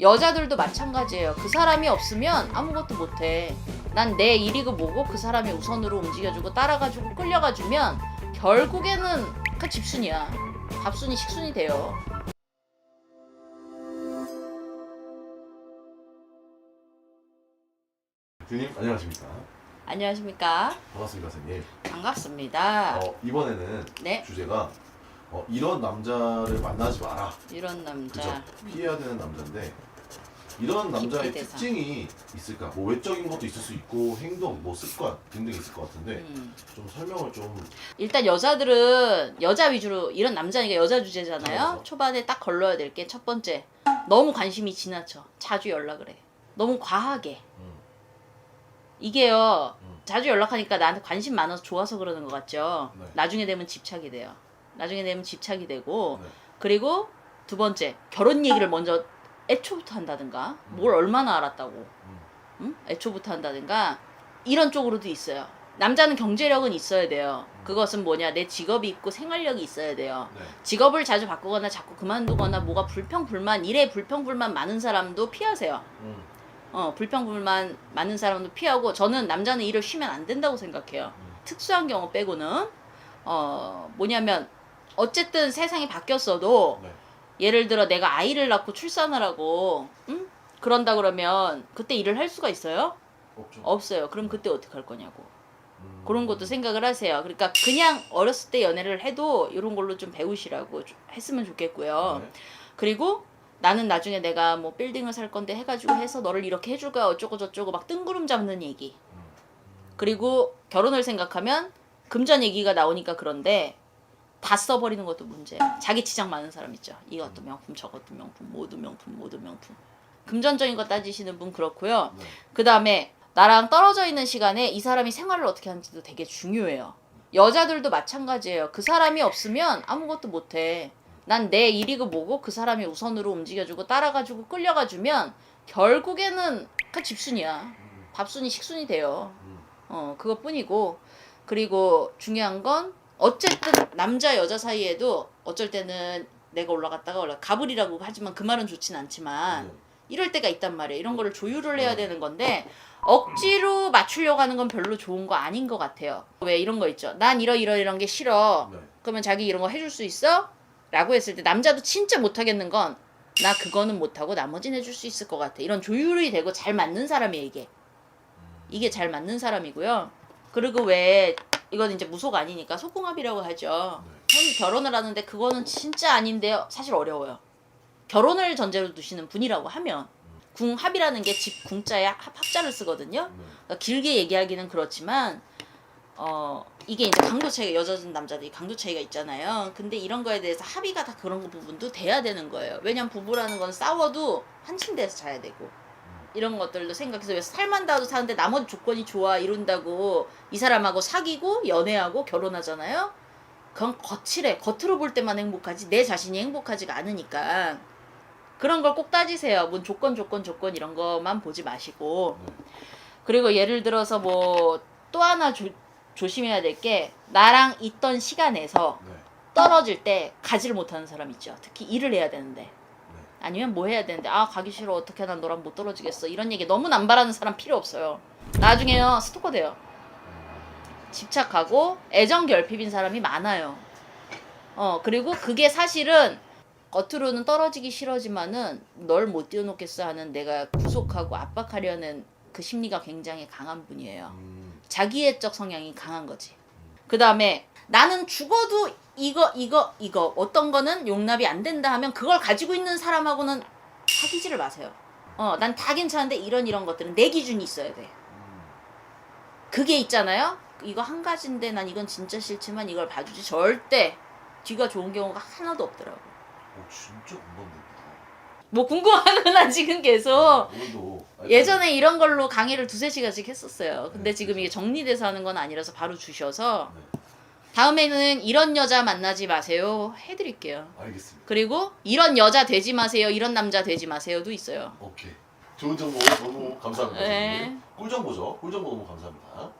여자들도 마찬가지예요. 그 사람이 없으면 아무것도 못해. 난 내 일이고 뭐고 그 사람이 우선으로 움직여주고 따라가지고 끌려가주면 결국에는 그 집순이야. 밥순이 식순이 돼요. 교수님 안녕하십니까? 안녕하십니까? 반갑습니다, 선생님. 반갑습니다. 어, 이번에는 네, 주제가 어, 이런 남자를 만나지 마라. 이런 남자. 그죠? 피해야 되는 남자인데 이런 남자의 기피대상. 특징이 있을까? 뭐 외적인 것도 있을 수 있고 행동, 뭐 습관 등등 있을 것 같은데 음. 좀 설명을 좀 일단 여자들은 여자 위주로 이런 남자니까 여자 주제잖아요. 그렇죠. 초반에 딱 걸러야 될 게 첫 번째 너무 관심이 지나쳐. 자주 연락을 해. 너무 과하게. 음, 이게요. 음. 자주 연락하니까 나한테 관심 많아서 좋아서 그러는 것 같죠. 네. 나중에 되면 집착이 돼요. 나중에 되면 집착이 되고 네. 그리고 두 번째 결혼 얘기를 먼저 애초부터 한다든가 뭘 얼마나 알았다고 음, 응? 애초부터 한다든가 이런 쪽으로도 있어요. 남자는 경제력은 있어야 돼요. 그것은 뭐냐 내 직업이 있고 생활력이 있어야 돼요. 네. 직업을 자주 바꾸거나 자꾸 그만두거나 뭐가 불평불만 일에 불평불만 많은 사람도 피하세요. 음, 어 불평불만 많은 사람도 피하고 저는 남자는 일을 쉬면 안 된다고 생각해요. 음. 특수한 경우 빼고는 어 뭐냐면 어쨌든 세상이 바뀌었어도 네. 예를 들어 내가 아이를 낳고 출산을 하고 응? 그런다 그러면 그때 일을 할 수가 있어요? 없죠. 없어요. 그럼 그때 어떻게 할 거냐고. 음, 그런 것도 생각을 하세요. 그러니까 그냥 어렸을 때 연애를 해도 이런 걸로 좀 배우시라고 좀 했으면 좋겠고요. 네. 그리고 나는 나중에 내가 뭐 빌딩을 살 건데 해가지고 해서 너를 이렇게 해줄 거야 어쩌고 저쩌고 막 뜬구름 잡는 얘기. 음, 그리고 결혼을 생각하면 금전 얘기가 나오니까 그런데 다 써버리는 것도 문제야. 자기 치장 많은 사람 있죠. 이것도 명품, 저것도 명품, 모두 명품, 모두 명품. 금전적인 거 따지시는 분 그렇고요. 네. 그 다음에 나랑 떨어져 있는 시간에 이 사람이 생활을 어떻게 하는지도 되게 중요해요. 여자들도 마찬가지예요. 그 사람이 없으면 아무것도 못해. 난 내 일이고 뭐고 그 사람이 우선으로 움직여주고 따라가지고 끌려가주면 결국에는 그 집순이야. 음, 밥순이 식순이 돼요. 음, 어, 그것뿐이고. 그리고 중요한 건 어쨌든 남자 여자 사이에도 어쩔 때는 내가 올라갔다가 올라 가불이라고 하지만 그 말은 좋진 않지만 네. 이럴 때가 있단 말이에요. 이런 거를 조율을 해야 되는 건데 억지로 맞추려고 하는 건 별로 좋은 거 아닌 것 같아요. 왜 이런 거 있죠? 난 이러 이러 이런 게 싫어. 네. 그러면 자기 이런 거 해줄 수 있어? 라고 했을 때 남자도 진짜 못하겠는 건 나 그거는 못하고 나머지는 해줄 수 있을 것 같아. 이런 조율이 되고 잘 맞는 사람이 이게. 이게 잘 맞는 사람이고요. 그리고 왜 이건 이제 무속 아니니까 속궁합이라고 하죠. 형 결혼을 하는데 그거는 진짜 아닌데요. 사실 어려워요. 결혼을 전제로 두시는 분이라고 하면 궁합이라는 게 집 궁자에 합- 합자를 쓰거든요. 네. 그러니까 길게 얘기하기는 그렇지만 어 이게 이제 강도 차이가 여자든 남자들이 강도 차이가 있잖아요. 근데 이런 거에 대해서 합의가 다 그런 거 부분도 돼야 되는 거예요. 왜냐면 부부라는 건 싸워도 한 침대에서 자야 되고 이런 것들도 생각해서 왜 살만 닿아도 사는데 나머지 조건이 좋아 이룬다고 이 사람하고 사귀고 연애하고 결혼하잖아요. 그건 거칠해. 겉으로 볼 때만 행복하지 내 자신이 행복하지가 않으니까 그런 걸 꼭 따지세요. 뭔 조건 조건 조건 이런 것만 보지 마시고 네. 그리고 예를 들어서 뭐 또 하나 조, 조심해야 될 게 나랑 있던 시간에서 네. 떨어질 때 가지를 못하는 사람 있죠. 특히 일을 해야 되는데 네. 아니면 뭐 해야 되는데 아 가기 싫어 어떻게 난 너랑 못 떨어지겠어 이런 얘기 너무 남발하는 사람 필요 없어요. 나중에요 스토커 돼요. 집착하고 애정 결핍인 사람이 많아요. 어 그리고 그게 사실은 겉으로는 떨어지기 싫어지만은 널 못 띄워놓겠어 하는 내가 구속하고 압박하려는 그 심리가 굉장히 강한 분이에요. 음, 자기애적 성향이 강한 거지. 그 다음에 나는 죽어도 이거 이거 이거 어떤 거는 용납이 안 된다 하면 그걸 가지고 있는 사람하고는 사귀지를 마세요. 어, 난 다 괜찮은데 이런 이런 것들은 내 기준이 있어야 돼. 음, 그게 있잖아요. 이거 한 가지인데 난 이건 진짜 싫지만 이걸 봐주지 절대 뒤가 좋은 경우가 하나도 없더라고. 어, 진짜. 뭐 궁금하구나 지금 계속. 오늘도 예전에 이런 걸로 강의를 두세 시간씩 했었어요. 근데 네, 지금 이게 정리돼서 하는 건 아니라서 바로 주셔서 네, 다음에는 이런 여자 만나지 마세요 해드릴게요. 알겠습니다. 그리고 이런 여자 되지 마세요, 이런 남자 되지 마세요도 있어요. 오케이. 좋은 정보 너무 감사합니다. 네. 선생님. 꿀 정보죠. 꿀 정보 너무 감사합니다.